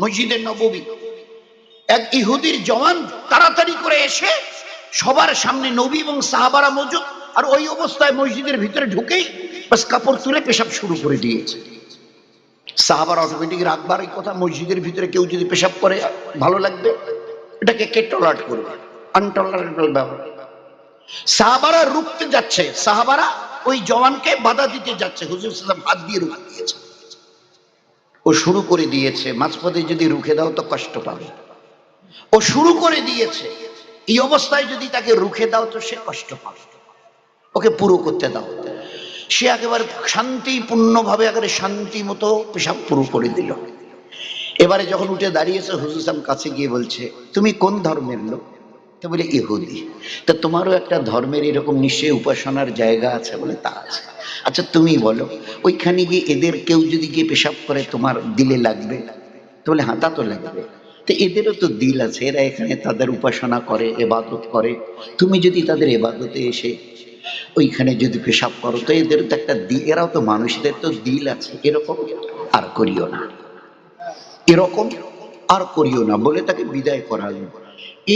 মসজিদের নববী। এক ইহুদির জওয়ান তাড়াতাড়ি করে এসে সবার সামনে নবী এবং সাহাবারা মজুদ, আর ওই অবস্থায় মসজিদের ভিতরে ঢুকেই বাস কাপড় তুলে পেশাব শুরু করে দিয়েছে। সাহাবার অটোমেটিক রাখবার এই কথা, মসজিদের ভিতরে কেউ যদি পেশাব করে, ভালো লাগবে? এটাকে কে টলার্ট করবে? আনটলারেবল ব্যাপার। সাহাবারা রুখতে যাচ্ছে, সাহাবারা ওই জওয়ানকে বাধা দিতে যাচ্ছে, হুজুর সাল্লাম হাত দিয়ে রুখে দিয়েছে। ও শুরু করে দিয়েছে, মাঝপথে যদি রুখে দাও তো কষ্ট পাবে। ও শুরু করে দিয়েছে, এই অবস্থায় যদি তাকে রুখে দাও তো সে কষ্ট পাবে। ওকে পুরো করতে দাও। সে একেবারে শান্তিপূর্ণভাবে, একেবারে শান্তি মতো পেশাব পুরো করে দিল। এবারে যখন উঠে দাঁড়িয়েছে, হুজুর সাহেব কাছে গিয়ে বলছে, তুমি কোন ধর্মের লোক? তো বলে, ইহুদি, তা তোমারও একটা ধর্মের এরকম নিশ্চয়ই উপাসনার জায়গা আছে বলে তা আছে। আচ্ছা তুমি বলো, ওইখানে গিয়ে এদের কেউ যদি গিয়ে পেশাব করে তোমার দিলে লাগবে? তো বলে হ্যাঁ তা লাগবে। তো এদেরও তো দিল আছে, এরা এখানে তাদের উপাসনা করে, এবাদত করে। তুমি যদি তাদের এবাদতে এসে ওইখানে যদি পেশাব করো, তো এদের তো একটা দিল এরাও তো মানুষদের তো দিল আছে, এরকম আর করিও না। এরকম আর করিও না বলে তাকে বিদায় করালো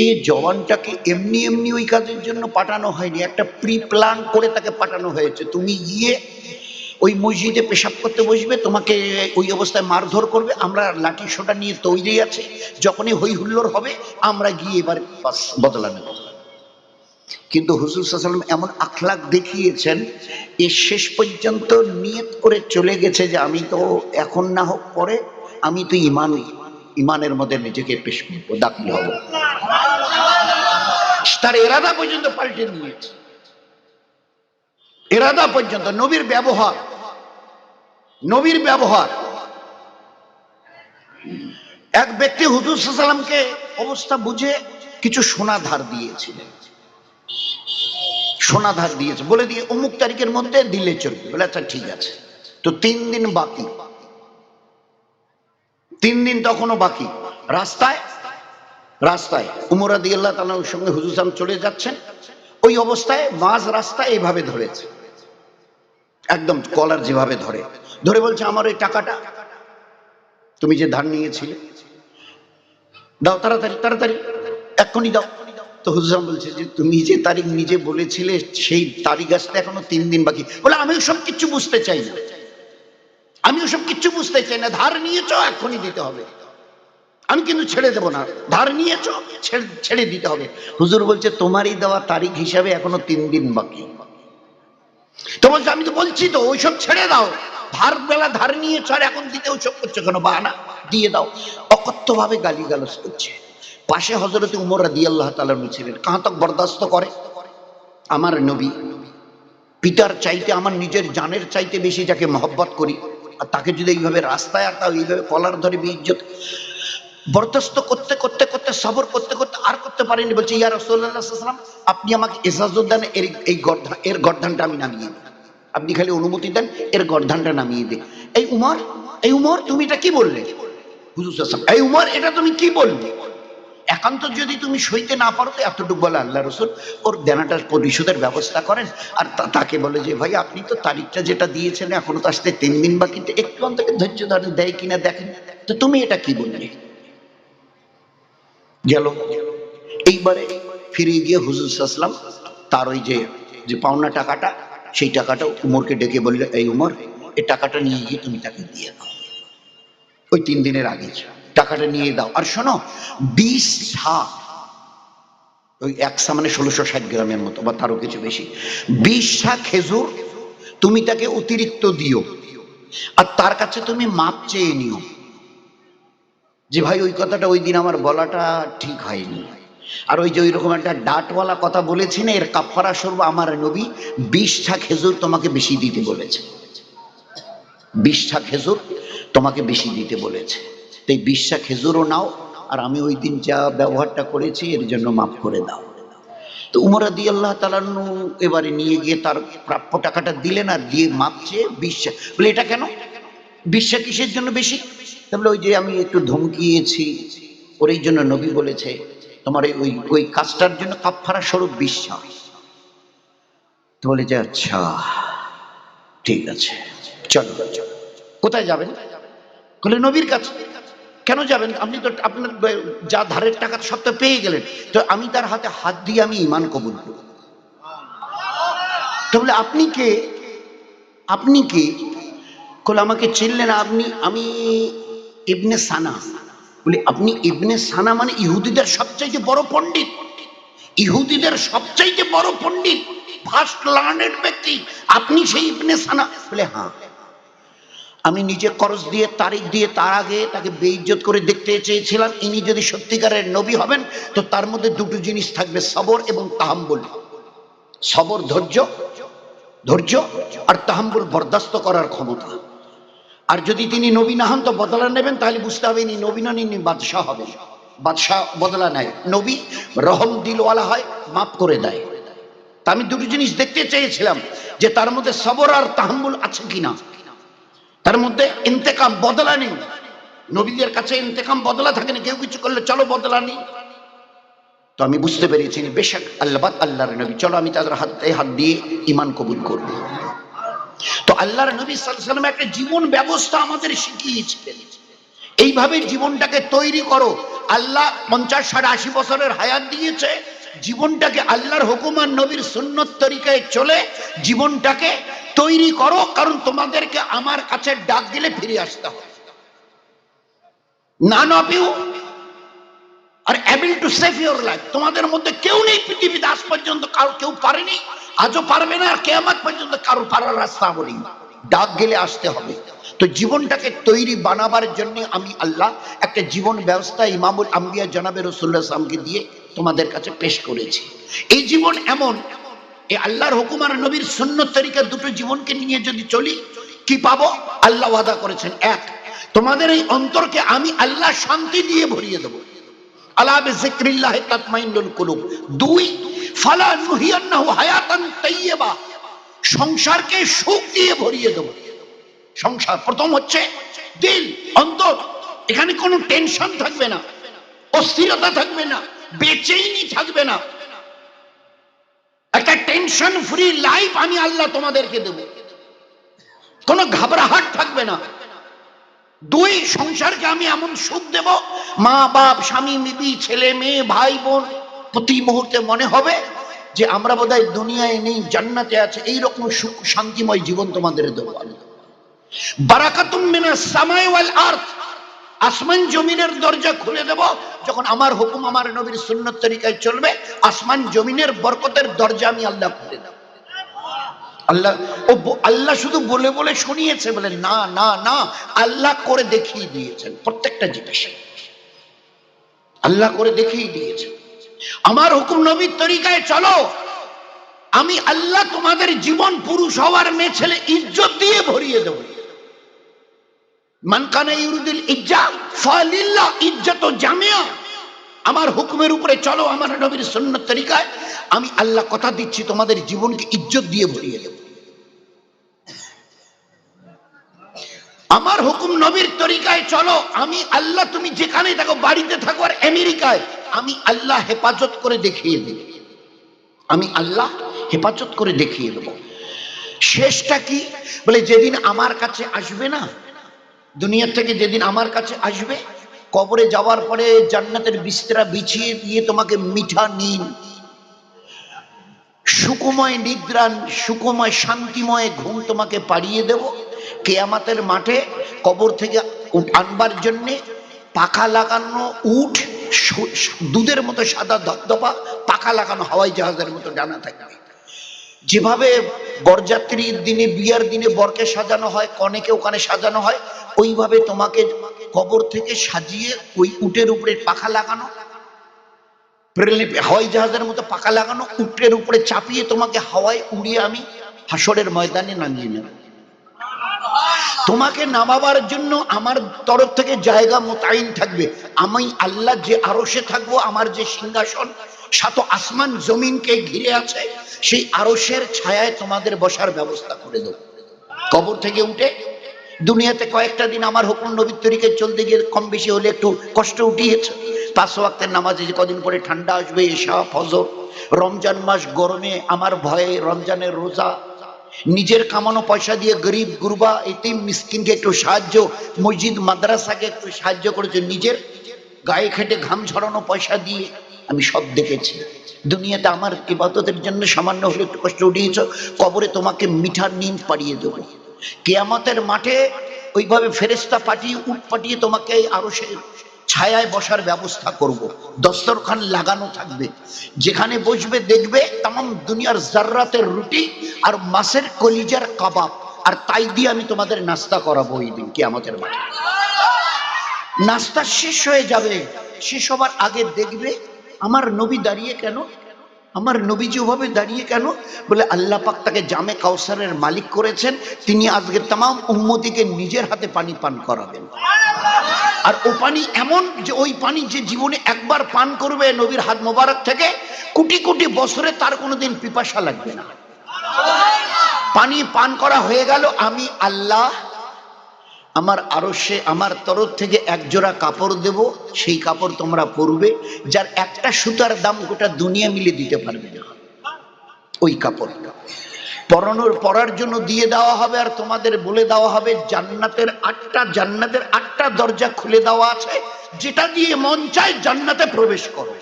এই জওয়ানটাকে এমনি এমনি ওই কাজের জন্য পাঠানো হয়নি, একটা প্রি প্ল্যান করে তাকে পাঠানো হয়েছে। তুমি গিয়ে ওই মসজিদে পেশাব করতে বসবে, তোমাকে ওই অবস্থায় মারধর করবে, আমরা লাঠি সোটা নিয়ে তৈরি আছে, যখনই হই হুল্লোড় হবে, আমরা গিয়ে এবার বদলা নেব। কিন্তু হুজুর সাল্লাম এমন আখলাক দেখিয়েছেন, এ শেষ পর্যন্ত নিয়ত করে চলে গেছে যে, আমি তো এখন না হোক পরে, আমি তো ইমান ইমানের মধ্যে নিজেকে পেশ করব, দাখিল হব। তার এরাদা পর্যন্ত পাল্টে নিয়েছে এরাদা পর্যন্ত, নবীর ব্যবহার নবীর ব্যবহার। এক ব্যক্তি হুজুর সাল্লামকে অবস্থা বুঝে কিছু সোনা ধার দিয়েছিলেন। সোনা ধার দিয়েছে। বলে দিয়ে অমুক তারিখের মধ্যে দিলে চলবে। বলে আচ্ছা ঠিক আছে। তো তিন দিন বাকি। তিন দিন তখনও বাকি। রাস্তায় রাস্তায়। উমরা দিয়ে আল্লাহ তালার সঙ্গে হুজুর সালাম চলে যাচ্ছেন। ওই অবস্থায় মাঝ রাস্তা এইভাবে ধরেছে। একদম কলার যেভাবে ধরে। ধরে বলছে, আমার ওই টাকাটা, তুমি যে ধার নিয়েছিলে, দাও তাড়াতাড়ি তাড়াতাড়ি, এক্ষুনি দাও। তো হুজুরাম বলছে যে, তুমি যে তারিখ নিজে বলেছিলে, সেই তারিখ আসতে এখনও তিন দিন বাকি। বলে, আমি সব কিচ্ছু বুঝতে চাই না। আমি ওসব কিচ্ছু বুঝতে চাই না। ধার নিয়েছ এক্ষুনি দিতে হবে। আমি কিন্তু ছেড়ে দেবো না। ধার নিয়েছ, ছেড়ে দিতে হবে। হুজুর বলছে, তোমারই দেওয়া তারিখ হিসাবে এখনও তিন দিন বাকি। তো আমি তো বলছি তো, ওইসব ছেড়ে দাও। ধার বেলা ধার নিয়েছ আর এখন দিতে ওইসব করছ কেন? বাহানা, দিয়ে দাও। অকথ্য ভাবে গালি গালস করছে। পাশে হজরত উমর রাদি আল্লাহ তালার ছিলেন। কাহাতক বরদাস্ত করে। আমার নবী, পিতার চাইতে, আমার নিজের জানের চাইতে বেশি যাকে মহব্বত করি আর তাকে যদি এইভাবে রাস্তায় আর তাও এইভাবে কলার ধরে বিজ্জত বরদাস্ত করতে করতে করতে, সবর করতে করতে আর করতে পারেনি, বলছে, ইয়া রসোল্লাহাম আপনি আমাকে এজাজত দেন এর এই গর্ধান এর গর্ধানটা আমি নামিয়ে দিই আপনি খালি অনুমতি দেন, এর গর্ধানটা নামিয়ে দিই এই উমর এই উমর, তুমি এটা কি বললে? হুজুর এই উমর, এটা তুমি কি বললে? একান্ত যদি তুমি সইতে না পারো, তো এতটুকু বলে আল্লাহ রসুল, ওর দেনাটার পরিশোধের ব্যবস্থা করেন। আর তাকে বলে যে, ভাই, আপনি তো তারিখটা যেটা দিয়েছেন, এখনও তো আসতে তিন দিন বাকি একটু অন্তকে ধৈর্য ধরেন দেয় কিনা দেখেন। তো তুমি এটা কি বললে? গেল। এইবারে ফিরে গিয়ে হুজুর আসলাম তার ওই যে যে পাওনা টাকাটা, সেই টাকাটা উমরকে ডেকে বললে, এই উমর, এই টাকাটা নিয়ে গিয়ে তুমি তাকে দিয়ে দাও। ওই তিন দিনের আগে টাকাটা নিয়ে দাও। আর শোনো, বিশ ষাট, ওই একশা মানে ষোলোশো ষাট গ্রামের মতো, বা তারও কিছু বেশি। বিশ ষাট খেজুর, তুমি তাকে অতিরিক্ত দিও। আর তার কাছে তুমি মাপ চেয়ে নিও। যে ভাই, ওই কথাটা ওই দিন আমার বলাটা ঠিক হয়নি। আর ওই যে ওই রকম একটা ডাটওয়ালা কথা বলেছেন, এর কাফারা স্বরূপ আমার নবী বিশটা খেজুর তোমাকে বেশি দিতে বলেছে। বিশটা খেজুর তোমাকে বেশি দিতে বলেছে। তাই বিশটা খেজুরও নাও। আর আমি ওই দিন যা ব্যবহারটা করেছি, এর জন্য মাফ করে দাও। তো উমর দি আল্লাহ তালান্নু এবারে নিয়ে গিয়ে তার প্রাপ্য টাকাটা দিলেন আর দিয়ে মাপছে বিশ্বা বলে, এটা কেন? বিশ্বা কিসের জন্য বেশি? তাহলে ওই যে আমি একটু ধমকিয়েছি ওর এই জন্য নবী বলেছে, তোমার ওই ওই কাজটার জন্য কাপফারা স্বরূপ বিশ্বাস। তো বলে যে আচ্ছা ঠিক আছে, চলো। কোথায় যাবেন? বলে, নবীর কাছে। কেন যাবেন? আপনি তো আপনার যা ধারের টাকা সব তো পেয়ে গেলেন। তো আমি তার হাতে হাত দিয়ে আমি ইমান কবুল করব তো বলে আপনি কে? আপনি কে? বলে আমাকে চিনলেন, আপনি, আমি ইবনে সানা। বলে, আপনি ইবনে সানা মানে ইহুদিদের সবচাইতে বড় পণ্ডিত। ইহুদিদের সবচাইতে বড় পণ্ডিত। ফার্স্ট লার্নেড ব্যক্তি। আপনি সেই ইবনে সানা। বলে হ্যাঁ। আমি নিজে খরচ দিয়ে, তারিখ দিয়ে, তার আগে তাকে বেইজ্জত করে দেখতে চেয়েছিলাম। ইনি যদি সত্যিকারের নবী হবেন, তো তার মধ্যে দুটো জিনিস থাকবে, সবর এবং তাহাম্বুল। সবর ধৈর্য ধৈর্য আর তাহাম্বুল বরদাস্ত করার ক্ষমতা। আর যদি তিনি নবী না হন, তো বদলা নেবেন, তাহলে বুঝতে হবে ইনি নবী নন ইনি বাদশাহ হবেন। বাদশাহ বদলা নেয়। নবী রহম দিলওয়ালা হয়, মাফ করে দেয়। তা আমি দুটো জিনিস দেখতে চেয়েছিলাম, যে তার মধ্যে সবর আর তাহাম্বুল আছে কিনা। তার মধ্যে ইন্তেকাম বদলা নেই। নবীদের কাছে ইন্তেকাম বদলা থাকে না কেউ কিছু করলে চলো বদলা নেই। তো আমি বুঝতে পেরেছি বেশক আল্লাহ আল্লাহর নবী, চলো আমি তাদের হাতে হাত দিয়ে ইমান কবুল করব। তো আল্লাহর নবী সাল্লাম একটা জীবন ব্যবস্থা আমাদের শিখিয়েছিলেন। এইভাবে জীবনটাকে তৈরি করো। আল্লাহ পঞ্চাশ ষাট আশি বছরের হায়াত দিয়েছে জীবনটাকে আল্লাহর হুকুম আর নবীর সুন্নত তরিকায় চলে, জীবনটাকে তৈরি করো, কারণ তোমাদেরকে আমার কাছে ডাক দিলে ফিরে আসতে হবে। None of are able to save your life তোমাদের মধ্যে কেউ নেই পৃথিবীতে আজ পর্যন্ত, কারও কেউ পারেনি, আজও পারবে না, আর কেয়ামাত পর্যন্ত কারও পারার রাস্তা বলি ডাক গেলে আসতে হবে। তো জীবনটাকে তৈরি বানাবার জন্য আমি আল্লাহ একটা জীবন ব্যবস্থা ইমামুল আম্বিয়া জনাবে রসুল্লাহ সামকে দিয়ে তোমাদের কাছে পেশ করেছি। এই জীবন এমন, এই আল্লাহর হুকুম আর নবীর সুন্নত তরিকা দুটো জীবনকে নিয়ে যদি চলি, কি পাবো? আল্লাহ ওয়াদা করেছেন, এক, তোমাদের এই অন্তরকে আমি আল্লাহ শান্তি দিয়ে ভরিয়ে দেবো। অস্থিরতা থাকবে না। বেচেইনি, থাকবে না। একটা টেনশন ফ্রি লাইফ আমি আল্লাহ তোমাদেরকে দেব। কোনো ঘাবড়াহাট থাকবে না। দুই, সংসারকে আমি এমন সুখ দেব, মা বাপ, স্বামী মিবি ছেলে, মেয়ে, ভাই, বোন, প্রতি মুহূর্তে মনে হবে যে আমরা বোধহয় দুনিয়ায় নেই, জান্নাতে আছে, এইরকম সুখ শান্তিময় জীবন তোমাদের দেবো বারাকাতুম মিনাস সামাই ওয়াল আরদ। আসমান জমিনের দরজা খুলে দেব। যখন আমার হুকুম আমার নবীর সুন্নত তরিকায় চলবে, আসমান জমিনের বরকতের দরজা আমি আল্লাহ খুলে দেব। আল্লাহ, ও আল্লাহ শুধু বলে বলে শুনিয়েছে বলে, না না না, আল্লাহ করে দেখিয়ে দিয়েছেন। প্রত্যেকটা জিনিস আল্লাহ করে দেখিয়ে দিয়েছেন। আমার হুকুম নবীর তরিকায় চলো। আমি আল্লাহ তোমাদের জীবন পুরুষ হওয়ার মেয়ে ছেলে ইজ্জত দিয়ে ভরিয়ে দেব। আমার হুকুমের উপরে চলো, আমার নবীর সুন্নত তরিকায়। আমি আল্লাহ কথা দিচ্ছি, তোমাদের জীবনকে ইজ্জত দিয়ে ভরিয়ে দেব। আমার হুকুম নবীর তরিকায় চলো, আমি আল্লাহ তুমি যেখানে থাকো, বাড়িতে থাকো আর আমেরিকায়, আমি আল্লাহ হেফাজত করে দেখিয়ে দেব। আমি আল্লাহ হেফাজত করে দেখিয়ে দেব। শেষটা কি? বলে, যেদিন আমার কাছে আসবে না দুনিয়ার থেকে যেদিন আমার কাছে আসবে, কবরে যাওয়ার পরে জান্নাতের বিস্তরা বিছিয়ে দিয়ে তোমাকে মিঠা নিন সুকুময় নিদ্রান সুকুময় শান্তিময় ঘুম তোমাকে পাড়িয়ে দেব। কেয়ামাতের মাঠে কবর থেকে আনবার জন্যে পাখা লাগানো উঠ দুধের মতো সাদা ধপধপা পাখা লাগানো হাওয়াই জাহাজের মতো ডানা থাকবে। যেভাবে বরযাত্রীর দিনে, বিয়ার দিনে বরকে সাজানো হয়, কনেকে ওখানে সাজানো হয় ওইভাবে তোমাকে কবর থেকে সাজিয়ে ওই উটের উপরে পাখা লাগানো হাওয়াই জাহাজের মতো পাকা লাগানো, উটের উপরে চাপিয়ে তোমাকে হাওয়ায় উড়িয়ে আমি হাসরের ময়দানে নামিয়ে নেব। তোমাকে নামাবার জন্য আমার তরফ থেকে জায়গা মোতায়েন থাকবে। আমি আল্লাহ যে আরশে থাকব, আমার যে সিংহাসন, সাত আসমান জমিনকে ঘিরে আছে, সেই আরশের ছায়ায় তোমাদের বসার ব্যবস্থা করে দেবো। কবর থেকে উঠে দুনিয়াতে কয়েকটা দিন আমার হুকুম নবীর তরিকে চলতে গিয়ে কম বেশি হলে একটু কষ্ট উঠিয়েছে। পাঁচ ওয়াক্তের নামাজে যে কদিন পরে ঠান্ডা আসবে এসা ফজর, রমজান মাস গরমে আমার ভয়ে রমজানের রোজা, নিজের কামানো পয়সা দিয়ে গরিব, গুরবা, এতিম, মিসকিনকে একটু সাহায্য, মসজিদ, মাদ্রাসাকে একটু সাহায্য করেছে নিজের, গায়ে খেটে ঘাম ছড়ানো পয়সা দিয়ে আমি সব দেখেছি। দুনিয়াতে আমার ইবাদতের জন্য সামান্য হলে একটু কষ্ট উঠিয়েছ, কবরে তোমাকে মিঠার নিম পাড়িয়ে দেবো। কেয়ামতের মাঠে ওইভাবে ফেরেস্তা পাঠিয়ে, উট পাঠিয়ে তোমাকে আরও সে ছায়ায় বসার ব্যবস্থা করব। দস্তরখান লাগানো থাকবে। যেখানে বসবে, দেখবে তাম দুনিয়ার জার্রাতের রুটি আর মাছের কলিজার কাবাব। আর তাই দিয়ে আমি তোমাদের নাস্তা করাবো ওই দিন কেয়ামতের মাঠে। নাস্তা শেষ হয়ে যাবে। শেষ হবার আগে দেখবে আমার নবী দাঁড়িয়ে কেন আমার নবীজি ওভাবে দাঁড়িয়ে কেন? বলে আল্লাহ পাক তাকে জামে কাউসারের মালিক করেছেন, তিনি আজকে তাম উম্মতিকে নিজের হাতে পানি পান করাবেন। আর ও পানি এমন যে ওই পানি যে জীবনে একবার পান করবে নবীর হাত মোবারক থেকে, কোটি কোটি বছরে তার কোনোদিন পিপাসা লাগবে না। পানি পান করা হয়ে গেল, আমি আল্লাহ আমার আরও সে আমার তরফ থেকে এক জোড়া কাপড় দেব, সেই কাপড় তোমরা পরবে, যার একটা সুতার দাম গোটা দুনিয়া মিলে দিতে পারবে না। ওই কাপড়। পরানোর, পরার জন্য দিয়ে দেওয়া হবে, আর তোমাদের বলে দেওয়া হবে, জান্নাতের আটটা জান্নাতের আটটা দরজা খুলে দেওয়া আছে, যেটা দিয়ে মন চায় জান্নাতে প্রবেশ করো।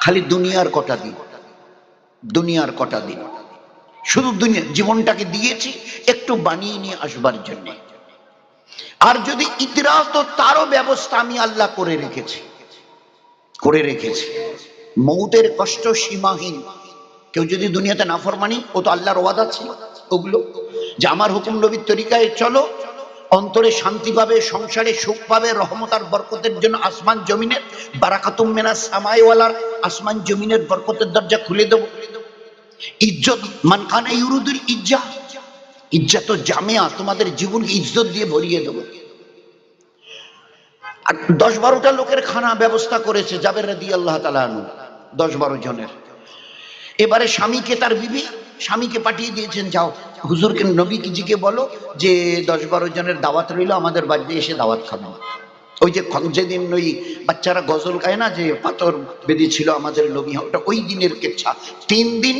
খালি দুনিয়ার কটা দিন। দুনিয়ার কটা দিন। শুধু দুনিয়া জীবনটাকে দিয়েছি, একটু বানিয়ে নিয়ে আসবার জন্য। আর যদি ইতিরাও তো তারও ব্যবস্থা আমি আল্লাহ করে রেখেছি করে রেখেছি। মৌতের কষ্ট সীমাহীন। কেউ যদি দুনিয়াতে না ফরমানি ও তো আল্লাহর ওয়াদা ছিল ওগুলো। যে আমার হুকুম নবীর তরিকায় চলো, অন্তরে শান্তি পাবে, সংসারে সুখ পাবে, রহমত আর বরকতের জন্য আসমান জমিনের, বারাকাতুম মেনা সামাইওয়ালার আসমান জমিনের বরকতের দরজা খুলে দেবো। ইজ্জত মানখানা ইউরুদুর ইজ্জা। ইজ্জা তো জামিয়া, তোমাদের জীবনকে ইজ্জত দিয়ে ভরিয়ে দেবো। আর দশ বারোটা লোকের খানা ব্যবস্থা করেছে জাবের রাদি আল্লাহ তালানু দশ বারো জনের। এবারে স্বামীকে, তার বিবি স্বামীকে পাঠিয়ে দিয়েছেন, যাও, হুজুরকে, নবীকে, জিকে বলো যে দশ বারো জনের দাওয়াত রইল, আমাদের বাড়িতে এসে দাওয়াত খাব। ওই যে যেদিন ওই বাচ্চারা গজল গায় না যে পাথর বেঁধে ছিল আমাদের নবী ওটা ওই দিনের কেচ্ছা। তিন দিন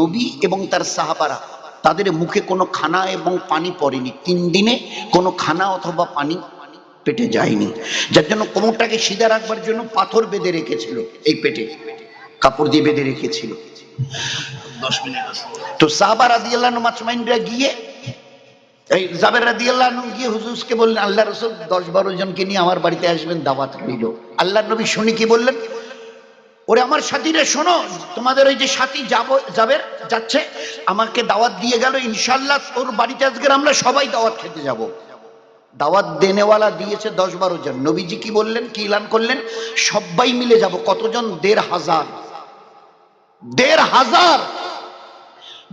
নবী এবং তার সাহাবারা তাদের মুখে কোনো খানা এবং পানি পড়েনি। তিন দিনে কোনো খানা অথবা পানি পেটে যায়নি। যার জন্য কোমরটাকে সিধা রাখবার জন্য পাথর বেঁধে রেখেছিল এই পেটে। কাপড় দিয়ে বেঁধে রেখেছিল। দশ মিনিট তো সাহাবা রাদিয়াল্লাহ মাচমাইনরা গিয়ে এই জাবের রাদিয়াল্লাহ গিয়ে হুজুরকে বললেন আল্লাহ রসুল দশ বারো জনকে নিয়ে আমার বাড়িতে আসবেন, দাওয়াত রইল। আল্লাহ নবী শুনি কি বললেন, ওরে আমার সাথীরা, শোনো, তোমাদের ওই যে সাথী যাব যাবে যাচ্ছে, আমাকে দাওয়াত দিয়ে গেল ইনশাল্লাহ তোর বাড়িতে আজকে আমরা সবাই দাওয়াত খেতে যাব। দাওয়াত দেনেওয়ালা দিয়েছে দশ বারো জন। নবীজি কি বললেন, কি এলান করলেন সবাই মিলে যাব, কতজন? দেড় হাজার। দেড় হাজার।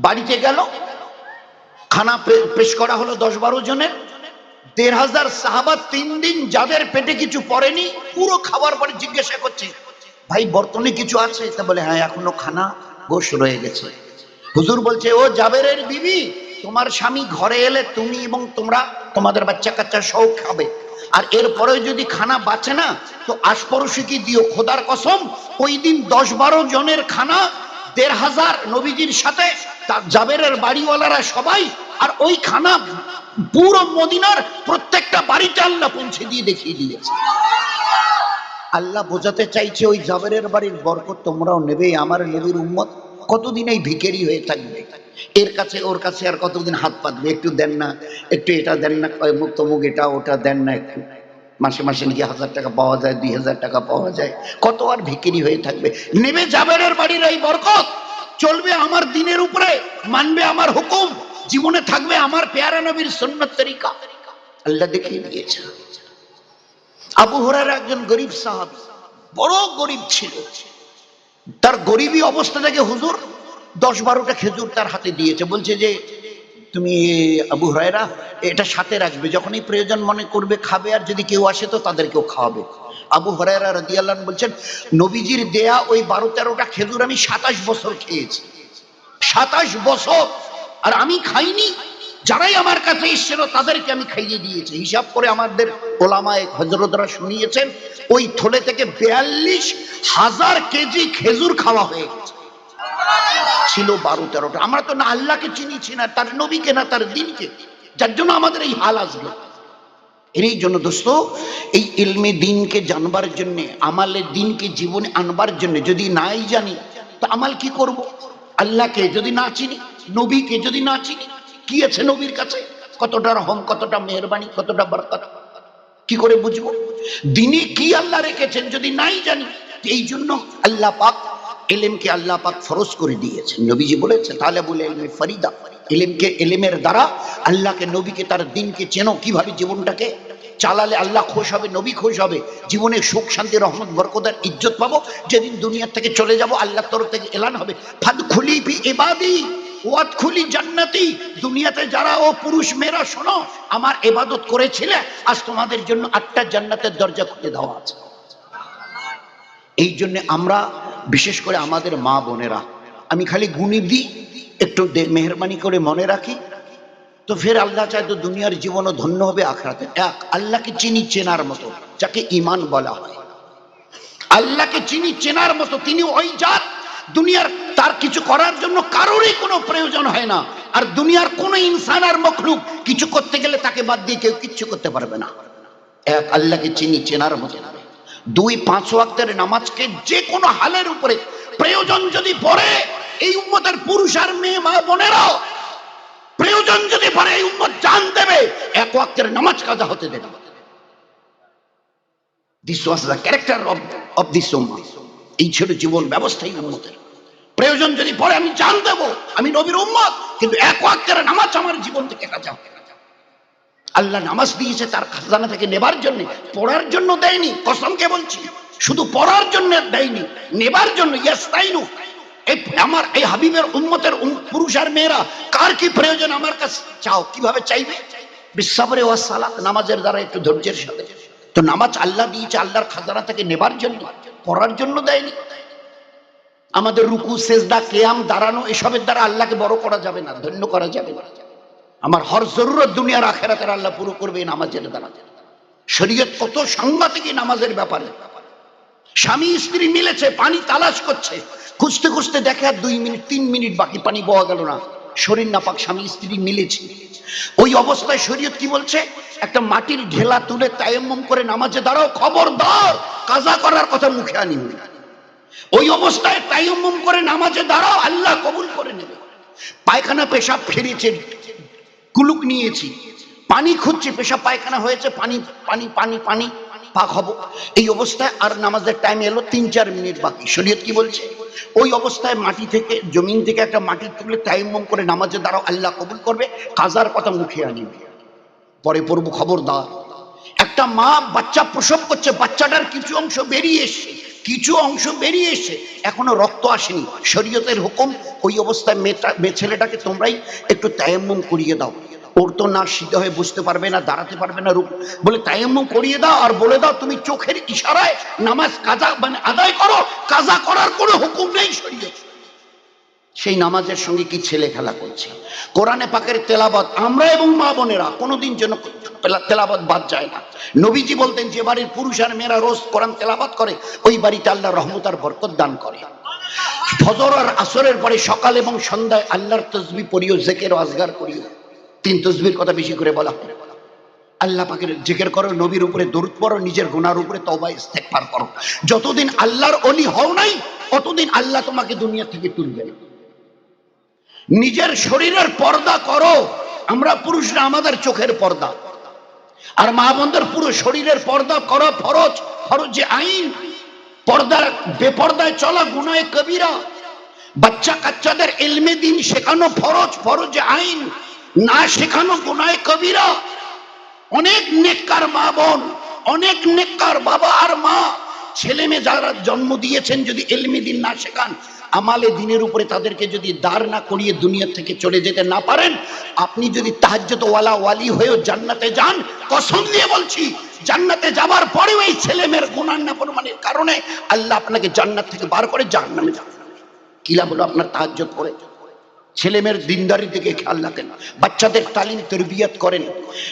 বাড়িতে গেল খানা পেশ করা হলো দশ বারো জনের দেড় হাজার সাহাবা তিন দিন যাদের পেটে কিছু পড়েনি, পুরো খাবার পরে জিজ্ঞাসা করছে, ভাই বর্তনে কিছু আছে? তা বলে হ্যাঁ এখনও খানা গোশ রয়ে গেছে। হুজুর বলছে, ও জাবেরের বিবি, তোমার স্বামী ঘরে এলে তুমি এবং তোমরা তোমাদের বাচ্চা কাচ্চা সহ খাবে। আর এরপরে যদি খানা বাঁচে না, তো আশপড়শিকে দিও? খোদার কসম, ওই দিন দশ বারো জনের খানা দেড় হাজার নবীজির সাথে তার জাবেরের বাড়িওয়ালারা সবাই আর ওই খানা পুরো মদিনার প্রত্যেকটা বাড়িতে আল্লাহ পৌঁছে দিয়ে দেখিয়ে দিয়েছে। আল্লাহ বোঝাতে চাইছে ওই জাবেরের বাড়ির বরকত তোমরাও নেবে, আমার নবীর উম্মত কতদিন এই ভিকেরি হয়ে থাকবে? এর কাছে, ওর কাছে আর কতদিন হাত পাতবে? একটু দেন না, একটু এটা দেন না মুখ এটা, ওটা দেন না একটু। মাসে মাসে নাকি হাজার টাকা পাওয়া যায়, দুই হাজার টাকা পাওয়া যায়। কত আর ভিকেরি হয়ে থাকবে? নেবে জাবেরের বাড়ির এই বরকত? চলবে আমার দিনের উপরে, মানবে আমার হুকুম, জীবনে থাকবে আমার পেয়ারা নবীর সুন্নত তরিকা। আল্লাহ দেখিয়ে দিয়েছে আবু হরার একজন গরিব সাহাবি, বড় গরিব ছিল। তার গরিবী অবস্থা থেকে হুজুর দশ বারোটা খেজুর তার হাতে দিয়েছে। বলছে যে, তুমি আবু হরাইরা এটা সাথে রাখবে। যখনই প্রয়োজন মনে করবে, খাবে। আর যদি কেউ আসে তো তাদেরকেও খাওয়াবে। আবু হরাইরা রাদিয়াল্লাহ বলছেন, নবীজির দেয়া ওই বারো তেরোটা খেজুর আমি সাতাশ বছর খেয়েছি। সাতাশ বছর। আর আমি খাইনি। যারাই আমার কাছে এসেছিল, তাদেরকে আমি খাইয়ে দিয়েছি। হিসাব করে আমাদের ওলামায় হজরতরা শুনিয়েছেন, ওই থলে থেকে বিয়াল্লিশ হাজার কেজি খেজুর খাওয়া হয়ে গেছে। ছিল বারো তেরোটা। আমরা তো না আল্লাহকে চিনিছি না, তার নবীকে না তার দিনকে। যার জন্য আমাদের এই হাল আসবে এরই জন্য দোস্ত, এই ইলমে দিনকে জানবার জন্য আমালের দিনকে জীবনে আনবার জন্য যদি নাই জানি, তো আমাল কি করব? আল্লাহকে যদি না চিনি, নবীকে যদি না চিনি, কি আছে নবীর কাছে? কতটা রহম, কতটা মেহরবানি, কতটা বরকত, কি করে বুঝব? দিনে কি আল্লাহ রেখেছেন যদি নাই জানি এই জন্য আল্লাহ পাক, এলেমকে আল্লাহ পাক ফরজ করে দিয়েছেন। নবীজি বলেছে তাহলে বলে এলমে ফরিদা। এলেমকে এলেমের দ্বারা আল্লাহকে, নবীকে, তার দিনকে চেনো কীভাবে জীবনটাকে? চালালে আল্লাহ খুশ হবে, নবী খুশ হবে। জীবনে সুখ, শান্তি, রহমত বরকতার ইজ্জত পাবো। যেদিন দুনিয়ার থেকে চলে যাব, আল্লাহর তরফ থেকে এলান হবে। ফাদ খুলি ফি ইবাদি ওয়াদ খুলি জান্নাতি। দুনিয়াতে যারা, ও পুরুষ মেয়েরা, শোনো, আমার এবাদত করেছিলে, আজ তোমাদের জন্য আটটা জান্নাতের দরজা খুলে দেওয়া আছে। এই জন্য আমরা, বিশেষ করে আমাদের মা বোনেরা, আমি খালি গুণি দিই একটু মেহরবানি করে মনে রাখি। তো ফের আল্লাহ চায় তো দুনিয়ার জীবনও ধন্য হবে, আখরাতে। এক, আল্লাহকে চিনি চেনার মতো, যাকে ইমান বলা হয়। আল্লাহকে চিনি চেনার মতো, তিনি ওই জাত। দুনিয়ার তার কিছু করার জন্য কারোরই কোনো প্রয়োজন হয় না। আর দুনিয়ার কোনো ইনসান আর মখলুক কিছু করতে গেলে তাকে বাদ দিয়ে কেউ কিচ্ছু করতে পারবে না। এক, আল্লাহকে চিনি চেনার মতো। দুই, পাঁচ ওয়াক্তের নামাজকে যে কোনো হালের উপরে প্রয়োজন যদি পড়ে এই উম্মতের পুরুষ আর মেয়ে মা বোনেরাও প্রয়োজন যদি পড়ে এই উম্মত জান দেবে এক ওয়াক্তের নামাজ কাজা হতে দেবে। না। This was the character of, of this এই ছিল জীবন ব্যবস্থাই উম্মতের। প্রয়োজন যদি পড়ে আমি জান দেবো আমি নবীর উম্মত কিন্তু এক ওয়াক্তের নামাজ আমার জীবন থেকে কাজা হবে। আল্লাহ নামাজ দিয়েছে তার খাজানা থেকে নেবার জন্য পড়ার জন্য দেয়নি কসমকে বলছি। শুধু পড়ার জন্য দেয়নি নেবার জন্য ইয়াস তাইনু আমার, এই হাবিবের উম্মতের পুরুষ আর মেয়েরা, কার কি প্রয়োজন আমার কাছে? চাও, কীভাবে চাইবে? বিশ্বাবরে ও সালাত, নামাজের দ্বারা একটু ধৈর্যের সাথে। তো নামাজ আল্লাহ দিয়েছে, আল্লাহর খাজানা থেকে নেবার জন্য, পড়ার জন্য দেয়নি। আমাদের রুকু, সেজদা, কেয়াম, দাঁড়ানো, এসবের দ্বারা আল্লাহকে বড় করা যাবে না, ধন্য করা যাবে না। আমার হর জরুরত দুনিয়ার আখেরাতের আল্লাহ পুরো করবে এই নামাজের দ্বারা। শরীয়ত কত সাংঘাতিক নামাজের ব্যাপারে। স্বামী স্ত্রী মিলেছে, পানি তালাশ করছে। খুঁজতে খুঁজতে দেখে আর দুই মিনিট, তিন মিনিট বাকি পানি পাওয়া গেল না। শরীর নাপাক স্বামী, স্ত্রী মিলেছে। ওই অবস্থায় শরীয়ত কি বলছে? একটা মাটির ঢেলা তুলে তায়াম্মম করে নামাজে দাঁড়াও, খবরদার, কাজা করার কথা মুখে আনি ওই অবস্থায় তায়াম্মম করে নামাজে দাঁড়াও, আল্লাহ কবুল করে নেবে। পায়খানা পেশাব ফিরেছে, কুলুক নিয়েছি। পানি খুঁজছি, পেশাব পায়খানা হয়েছে, পানি পানি পানি পানি, পাক হব। এই অবস্থায় আর নামাজের টাইম এলো তিন, চার মিনিট বাকি। শরীয়ত কি বলছে? ওই অবস্থায় মাটি থেকে, জমিন থেকে একটা মাটি তুলে তাইম্মম করে নামাজে দাঁড়াও, আল্লাহ কবুল করবে, কাজার কথা মুখে আনিবে। পরে পড়ব খবরদার। একটা মা বাচ্চা প্রসব করছে, বাচ্চাটার কিছু অংশ বেরিয়ে এসছে, কিছু অংশ বেরিয়ে এসছে, এখনও রক্ত আসেনি। শরীয়তের হুকুম, ওই অবস্থায় মেয়েটা মেয়ে ছেলেটাকে তোমরাই একটু তায়াম্মম করিয়ে দাও। ওর তো না সিদ্ধ হয়ে বুঝতে পারবে না, দাঁড়াতে পারবে না, রূপ বলে তায়াম্মম করিয়ে দাও আর বলে দাও, তুমি চোখের ইশারায় নামাজ কাজা মানে আদায় করো, কাজা করার কোনো হুকুম নেই শরীয়ত। সেই নামাজের সঙ্গে কি ছেলে খেলা করছে? কোরআনে পাকের তেলাবাদ আমরা এবং মা বোনেরা কোনোদিন যেন তেলা- তেলাবাদ বাদ যায় না। নবীজি বলতেন, যে বাড়ির পুরুষ আর মেয়েরা রোজ কোরআন তেলাবাদ করে, ওই বাড়িতে আল্লাহ রহমত আর বরকত দান করে। ফজর আর আসরের পরে সকাল এবং সন্ধ্যায় আল্লাহর তসবি পড়িও, জেকের আজগার করিও। তিন তসবির কথা বেশি করে বলা আল্লাহ পাকের জেকের করো, নবীর উপরে দরুদ পড়ো, নিজের গুনার উপরে তওবা, ইস্তেগফার করো। যতদিন আল্লাহর অলি হও নাই, ততদিন আল্লাহ তোমাকে দুনিয়া থেকে তুলবে না। নিজের শরীরের পর্দা করো, আমরা পুরুষরা আমাদের চোখের পর্দা। আর মা বোনদের পুরো শরীরের পর্দা করো, ফরজ ফরজ যে আইন। পর্দা বেপর্দায় চলা গুনায় কবিরা। বাচ্চা কাচ্চাদের এলমে দিন শেখানো ফরজ ফরজ আইন। না শেখানো গুনায় কবিরা। অনেক নেককার মা বোন, অনেক নেককার বাবা আর মা। ছেলে মেয়ে যারা জন্ম দিয়েছেন যদি এলমি দিন না শেখান, আমালে দিনের উপরে তাদেরকে যদি দাঁড় না করিয়ে দুনিয়া থেকে চলে যেতে না পারেন, আপনি যদি তাহাজ্জত ওয়ালা ওয়ালি হয়েও জান্নাতে যান, কসম দিয়ে বলছি, জান্নাতে যাবার পরেও এই ছেলে মেয়ের গুণার না পরিমাণের কারণে আল্লাহ আপনাকে জান্নাত থেকে বার করে জাহান্নামে যান কিলা বলো আপনার তাহাজ্জত করে ছেলেমেয়ের দিনদারি দিকে খেয়াল রাখেন বাচ্চাদের তালিম তরবিয়ত করেন।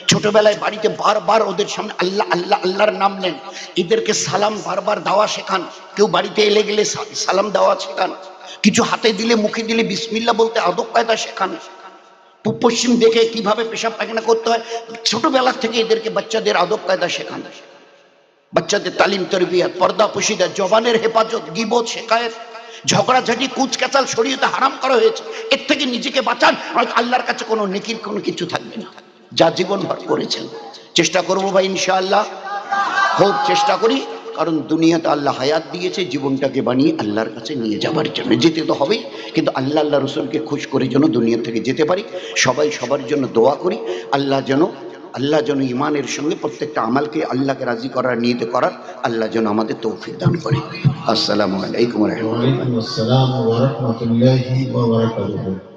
ছোটবেলায় বাড়িতে বারবার ওদের সামনে আল্লাহ আল্লাহ, আল্লাহর নাম নেন। এদেরকে সালাম বারবার দেওয়া শেখান। কেউ বাড়িতে এলে গেলে সালাম দেওয়া শেখান। কিছু হাতে দিলে, মুখে দিলে বিসমিল্লা বলতে আদব কায়দা শেখান। পশ্চিম দেখে কীভাবে পেশাব পায়খানা করতে হয়? ছোটবেলা থেকে এদেরকে বাচ্চাদের আদব কায়দা শেখান। বাচ্চাদের তালিম তরবিয়ত, পর্দা, পুশিদা, জবানের হেফাজত, গিবত শেখায়ত ঝগড়াঝাটি কুচকাচাল, শরীয়তে হারাম করা হয়েছে। এর থেকে নিজেকে বাঁচান হয়তো আল্লাহর কাছে কোনো নেকির কোনো কিছু থাকবে না। যা জীবন ভর করেছেন। চেষ্টা করব ভাই, ইনশাআল্লাহ। খুব চেষ্টা করি, কারণ দুনিয়াতে আল্লাহ হায়াত দিয়েছে, জীবনটাকে বানিয়ে আল্লাহর কাছে নিয়ে যাবার জন্য। যেতে তো হবেই, কিন্তু আল্লাহ আল্লাহ রসুলকে খুশ করে যেন দুনিয়া থেকে যেতে পারি। সবাই সবার জন্য দোয়া করি। আল্লাহ যেন আল্লাহ যেন ইমানের সঙ্গে প্রত্যেকটা আমালকে আল্লাহকে রাজি করার নিয়তে করার, আল্লাহ যেন আমাদের তৌফিক দান করে। আসসালামু আলাইকুম রহমতুল্লাহ